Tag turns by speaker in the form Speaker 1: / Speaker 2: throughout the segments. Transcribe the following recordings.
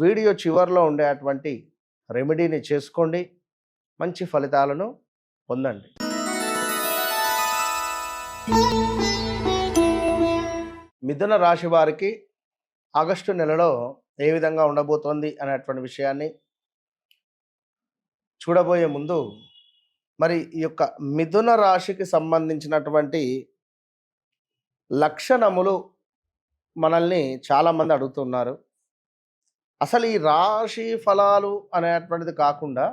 Speaker 1: Video చివరిలో ఉండేటువంటి రెమెడీని చేసుకోండి. మంచి ఫలితాలను పొందండి. మిథున రాశి వారికి ఆగస్టు నెలలో ఏ విధంగా ఉండబోతోంది అనేటువంటి విషయాన్ని చూడబోయే ముందు మరి ఈ యొక్క మిథున రాశికి సంబంధించినటువంటి లక్షణములు మనల్ని చాలామంది అడుగుతున్నారు. అసలు ఈ రాశి ఫలాలు అనేటువంటిది కాకుండా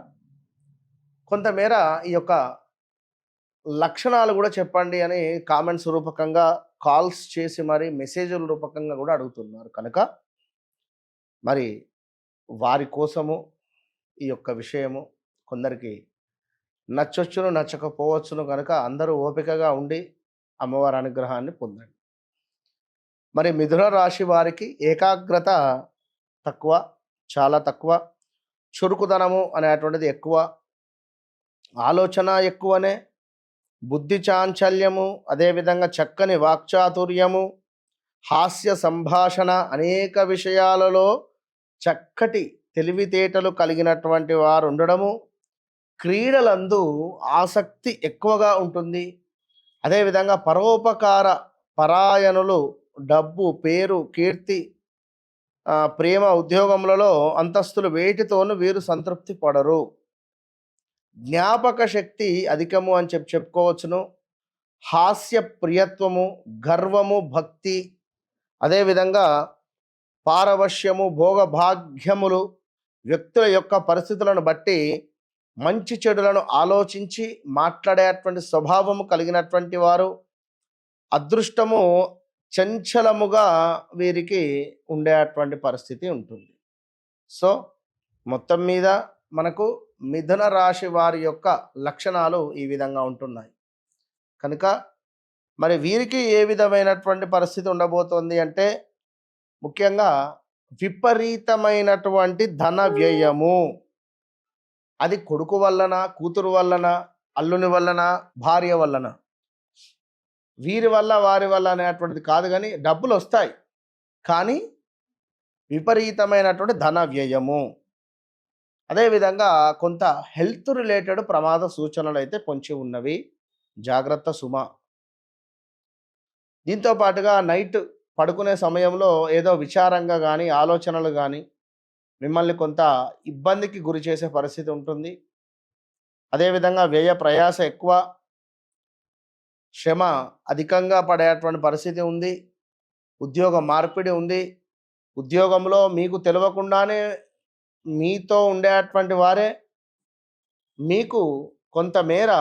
Speaker 1: కొంతమేర ఈ యొక్క లక్షణాలు కూడా చెప్పండి అని కామెంట్స్ రూపకంగా కాల్స్ చేసి మరి మెసేజ్ల రూపకంగా కూడా అడుగుతున్నారు. కనుక మరి వారి కోసము ఈ యొక్క విషయము కొందరికి నచ్చొచ్చును నచ్చకపోవచ్చును కనుక అందరూ ఓపికగా ఉండి అమ్మవారి అనుగ్రహాన్ని పొందండి. మరి మిథున రాశి వారికి ఏకాగ్రత తక్కువ చాలా తక్కువ చురుకుదనము అనేటువంటిది ఎక్కువ ఆలోచన ఎక్కువనే బుద్ధి చాంచల్యము అదేవిధంగా చక్కని వాక్చాతుర్యము హాస్య సంభాషణ అనేక విషయాలలో చక్కటి తెలివితేటలు కలిగినటువంటి వారు ఉండడము క్రీడలందు ఆసక్తి ఎక్కువగా ఉంటుంది. అదేవిధంగా పరోపకార పరాయణులు డబ్బు పేరు కీర్తి ప్రేమ ఉద్యోగములలో అంతస్తులు వేటితోనూ వీరు సంతృప్తి పడరు. జ్ఞాపక శక్తి అధికము అని చెప్పి చెప్పుకోవచ్చును. హాస్య ప్రియత్వము గర్వము భక్తి అదేవిధంగా పారవశ్యము భోగభాగ్యములు వ్యక్తుల యొక్క పరిస్థితులను బట్టి మంచి చెడులను ఆలోచించి మాట్లాడేటువంటి స్వభావము కలిగినటువంటి వారు అదృష్టము చంచలముగా వీరికి ఉండేటువంటి పరిస్థితి ఉంటుంది. సో మొత్తం మీద మనకు మిథున రాశి వారి యొక్క లక్షణాలు ఈ విధంగా ఉంటున్నాయి. కనుక మరి వీరికి ఏ విధమైనటువంటి పరిస్థితి ఉండబోతోంది అంటే ముఖ్యంగా విపరీతమైనటువంటి ధన వ్యయము. అది కొడుకు వల్లన కూతురు వల్లన అల్లుని వల్లన భార్య వల్లన? వీరి వల్ల వారి వల్ల అనేటువంటిది కాదు కానీ డబ్బులు వస్తాయి కానీ విపరీతమైనటువంటి ధన వ్యయము. అదేవిధంగా కొంత హెల్త్ రిలేటెడ్ ప్రమాద సూచనలు అయితే పొంచి ఉన్నవి. జాగ్రత్త సుమ. దీంతో పాటుగా నైట్ పడుకునే సమయంలో ఏదో విచారంగా కానీ ఆలోచనలు కానీ మిమ్మల్ని కొంత ఇబ్బందికి గురి చేసే పరిస్థితి ఉంటుంది. అదేవిధంగా వ్యయ ప్రయాస ఎక్కువ. శ్రమ అధికంగా పడేటువంటి పరిస్థితి ఉంది. ఉద్యోగ మార్పిడి ఉంది. ఉద్యోగంలో మీకు తెలియకుండానే మీతో ఉండేటువంటి వారే మీకు కొంతమేర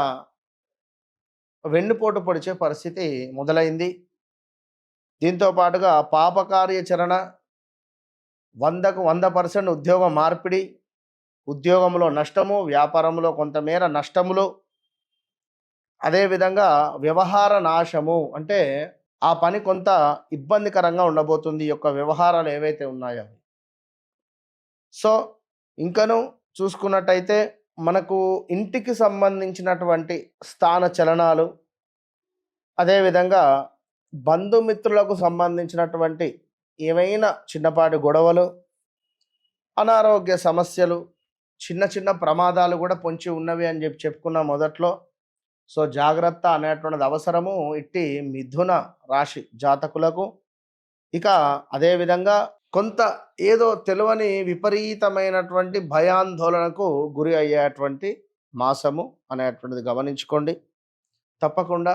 Speaker 1: వెన్నుపోటు పొడిచే పరిస్థితి మొదలైంది. దీంతో పాటుగా పాపకార్యాచరణ వందకు వంద పర్సెంట్ ఉద్యోగ మార్పిడి ఉద్యోగంలో నష్టము వ్యాపారంలో కొంతమేర నష్టములు అదేవిధంగా వ్యవహార నాశము అంటే ఆ పని కొంత ఇబ్బందికరంగా ఉండబోతుంది యొక్క వ్యవహారాలు ఏవైతే ఉన్నాయో. సో ఇంకను చూసుకున్నట్టయితే మనకు ఇంటికి సంబంధించినటువంటి స్థాన చలనాలు అదేవిధంగా బంధుమిత్రులకు సంబంధించినటువంటి ఏవైనా చిన్నపాటి గొడవలు అనారోగ్య సమస్యలు చిన్న చిన్న ప్రమాదాలు కూడా పొంచి ఉన్నవి అని చెప్పి చెప్పుకున్న మొదట్లో. సో జాగ్రత్త అనేటువంటిది అవసరము ఇట్టి మిథున రాశి జాతకులకు. ఇక అదేవిధంగా కొంత ఏదో తెలియని విపరీతమైనటువంటి భయాందోళనకు గురి అయ్యేటువంటి మాసము అనేటువంటిది గమనించుకోండి. తప్పకుండా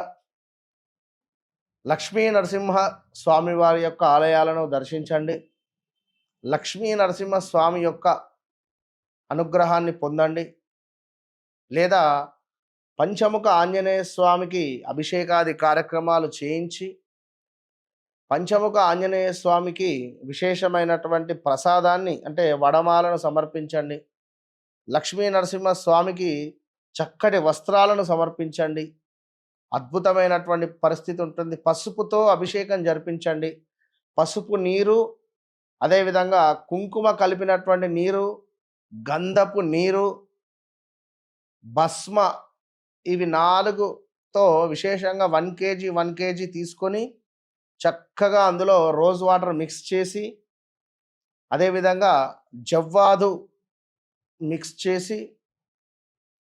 Speaker 1: లక్ష్మీ నరసింహ స్వామి వారి యొక్క ఆలయాలను దర్శించండి. లక్ష్మీ నరసింహ స్వామి యొక్క అనుగ్రహాన్ని పొందండి. లేదా పంచముఖ ఆంజనేయ స్వామికి అభిషేకాది కార్యక్రమాలు చేయించి పంచముఖ ఆంజనేయ స్వామికి విశేషమైనటువంటి ప్రసాదాన్ని అంటే వడమాలను సమర్పించండి. లక్ష్మీ నరసింహ స్వామికి చక్కటి వస్త్రాలను సమర్పించండి. అద్భుతమైనటువంటి పరిస్థితి ఉంటుంది. పసుపుతో అభిషేకం జరిపించండి. పసుపు నీరు అదేవిధంగా కుంకుమ కలిపినటువంటి నీరు గంధపు నీరు భస్మ ఇవి నాలుగుతో విశేషంగా వన్ కేజీ వన్ కేజీ తీసుకొని చక్కగా అందులో రోజ్ వాటర్ మిక్స్ చేసి అదేవిధంగా జవ్వాదు మిక్స్ చేసి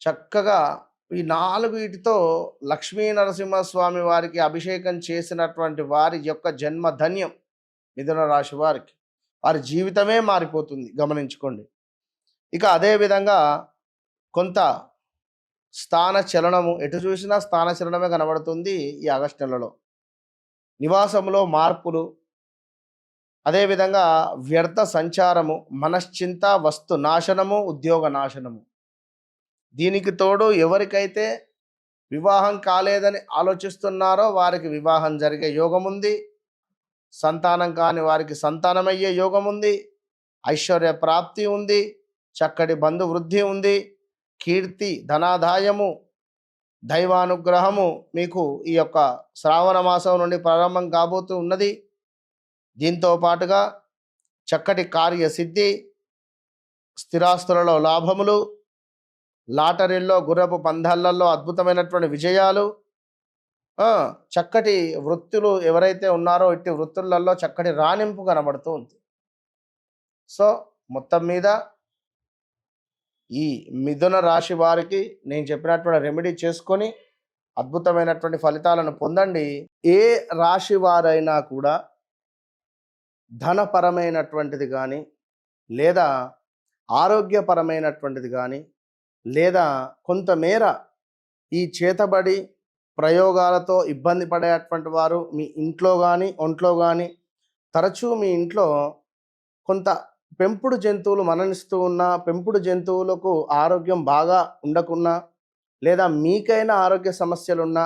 Speaker 1: చక్కగా ఈ నాలుగు వీటితో లక్ష్మీ నరసింహస్వామి వారికి అభిషేకం చేసినటువంటి వారి యొక్క జన్మ ధన్యం మిథున రాశి వారికి. వారి జీవితమే మారిపోతుంది గమనించుకోండి. ఇక అదేవిధంగా కొంత స్థాన చలనము. ఎటు చూసినా స్థాన చలనమే కనబడుతుంది ఈ ఆగస్టు నెలలో. నివాసంలో మార్పులు. అదేవిధంగా వ్యర్థ సంచారము మనశ్చింత వస్తు నాశనము ఉద్యోగ నాశనము. దీనికి తోడు ఎవరికైతే వివాహం కాలేదని ఆలోచిస్తున్నారో వారికి వివాహం జరిగే యోగం ఉంది సంతానం కాని వారికి సంతానమయ్యే యోగం ఉంది ఐశ్వర్య ప్రాప్తి ఉంది. చక్కటి బంధువృద్ధి ఉంది. కీర్తి ధనాదాయము దైవానుగ్రహము మీకు ఈ యొక్క శ్రావణ మాసం నుండి ప్రారంభం కాబోతూ ఉన్నది. దీంతో పాటుగా చక్కటి కార్యసిద్ధి స్థిరాస్తులలో లాభములు లాటరీల్లో గుర్రపు పందాలలో అద్భుతమైనటువంటి విజయాలు చక్కటి వృత్తులు ఎవరైతే ఉన్నారో ఇట్టి వృత్తులలో చక్కటి రాణింపు కనబడుతూ ఉంది. సో మొత్తం మీద ఈ మిథున రాశి వారికి నేను చెప్పినటువంటి రెమెడీ చేసుకొని అద్భుతమైనటువంటి ఫలితాలను పొందండి. ఏ రాశి వారైనా కూడా ధనపరమైనటువంటిది కానీ లేదా ఆరోగ్యపరమైనటువంటిది కానీ లేదా కొంతమేర ఈ చేతబడి ప్రయోగాలతో ఇబ్బంది పడేటువంటి వారు మీ ఇంట్లో కానీ ఒంట్లో కానీ తరచూ మీ ఇంట్లో కొంత పెంపుడు జంతువులు మరణిస్తూ ఉన్నా పెంపుడు జంతువులకు ఆరోగ్యం బాగా ఉండకున్నా లేదా మీకైనా ఆరోగ్య సమస్యలున్నా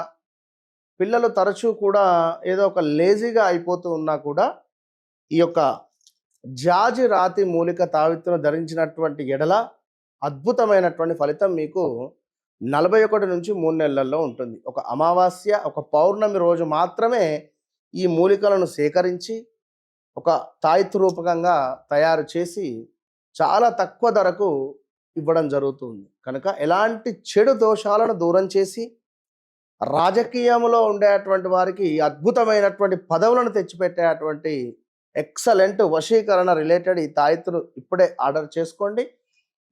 Speaker 1: పిల్లలు తరచూ కూడా ఏదో ఒక లేజీగా అయిపోతూ ఉన్నా కూడా ఈ యొక్క జాజి రాతి మూలిక తావిత్తును ధరించినటువంటి ఎడల అద్భుతమైనటువంటి ఫలితం మీకు నలభై ఒకటి నుంచి మూడు నెలల్లో ఉంటుంది. ఒక అమావాస్య ఒక పౌర్ణమి రోజు మాత్రమే ఈ మూలికలను సేకరించి ఒక తాయిత్ రూపకంగా తయారు చేసి చాలా తక్కువ ధరకు ఇవ్వడం జరుగుతుంది. కనుక ఎలాంటి చెడు దోషాలను దూరం చేసి రాజకీయంలో ఉండేటువంటి వారికి అద్భుతమైనటువంటి పదవులను తెచ్చిపెట్టేటువంటి ఎక్సలెంట్ వశీకరణ రిలేటెడ్ ఈ తాయితును ఇప్పుడే ఆర్డర్ చేసుకోండి.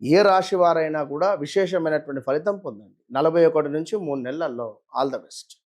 Speaker 1: ఏ రాశి వారైనా కూడా విశేషమైనటువంటి ఫలితం పొందండి. నలభై ఒకటి నుంచి మూడు నెలల్లో. All the best.